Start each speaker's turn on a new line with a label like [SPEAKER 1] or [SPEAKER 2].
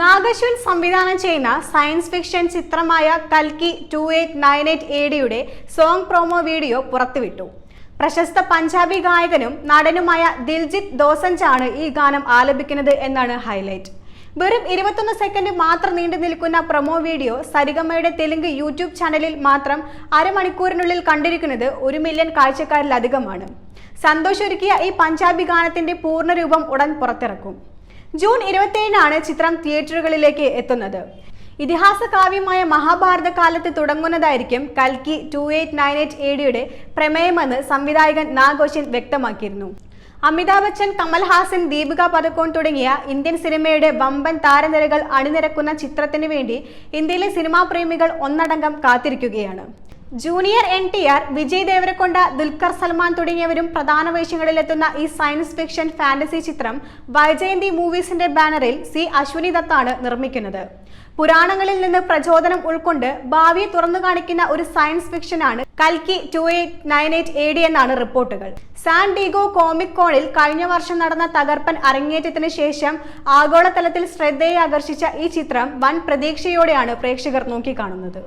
[SPEAKER 1] നാഗശ്വിൻ സംവിധാനം ചെയ്യുന്ന science fiction ചിത്രമായ കൽക്കി two eight nine eight A ഡിയുടെ സോങ് പ്രോമോ വീഡിയോ പുറത്തുവിട്ടു. പ്രശസ്ത പഞ്ചാബി ഗായകനും നടനുമായ ദിൽജിത്ത് ദോസഞ്ചാണ് ഈ ഗാനം ആലപിക്കുന്നത് എന്നാണ് ഹൈലൈറ്റ്. വെറും ഇരുപത്തൊന്ന് സെക്കൻഡ് മാത്രം നീണ്ടു നിൽക്കുന്ന പ്രൊമോ വീഡിയോ സരിഗമ്മയുടെ തെലുങ്ക് യൂട്യൂബ് ചാനലിൽ മാത്രം അരമണിക്കൂറിനുള്ളിൽ കണ്ടിരിക്കുന്നത് ഒരു മില്യൺ കാഴ്ചക്കാരിലധികമാണ്. സന്തോഷ് ഒരുക്കിയ ഈ പഞ്ചാബി ഗാനത്തിന്റെ പൂർണരൂപം ഉടൻ പുറത്തിറക്കും. ജൂൺ ഇരുപത്തിയേഴിനാണ് ചിത്രം തിയേറ്ററുകളിലേക്ക് എത്തുന്നത്. ഇതിഹാസ കാവ്യമായ മഹാഭാരത കാലത്ത് തുടങ്ങുന്നതായിരിക്കും കൽക്കി ടു എയ്റ്റ് നയൻ എയ്റ്റ് എഡിയുടെ പ്രമേയമെന്ന് സംവിധായകൻ നാഗോഷിൻ വ്യക്തമാക്കിയിരുന്നു. അമിതാഭ് ബച്ചൻ കമൽഹാസൻ ദീപിക പദക്കോൺ തുടങ്ങിയ ഇന്ത്യൻ സിനിമയുടെ വമ്പൻ താരനിരകൾ അണിനിരക്കുന്ന ചിത്രത്തിനു വേണ്ടി ഇന്ത്യയിലെ സിനിമാ പ്രേമികൾ ഒന്നടങ്കം കാത്തിരിക്കുകയാണ്. Junior N T R Vijay Deverakonda Dulquer Salmaan തുടങ്ങിയവരും പ്രധാന വേഷങ്ങളിലെത്തുന്ന ഈ സയൻസ് ഫിക്ഷൻ ഫാന്റസി ചിത്രം വൈജയന്തി മൂവീസിന്റെ ബാനറിൽ സി അശ്വിനി ദത്താണ് നിർമ്മിക്കുന്നത്. പുരാണങ്ങളിൽ നിന്ന് പ്രചോദനം ഉൾക്കൊണ്ട് ഭാവിയെ തുറന്നു കാണിക്കുന്ന ഒരു സയൻസ് ഫിക്ഷനാണ് കൽക്കി two eight nine eight A D എന്നാണ് റിപ്പോർട്ടുകൾ. സാൻ ഡീഗോ കോമിക് കോണിൽ കഴിഞ്ഞ വർഷം നടന്ന തകർപ്പൻ അരങ്ങേറ്റത്തിന് ശേഷം ആഗോളതലത്തിൽ ശ്രദ്ധയെ ആകർഷിച്ച ഈ ചിത്രം വൻ പ്രതീക്ഷയോടെയാണ് പ്രേക്ഷകർ നോക്കിക്കാണുന്നത്.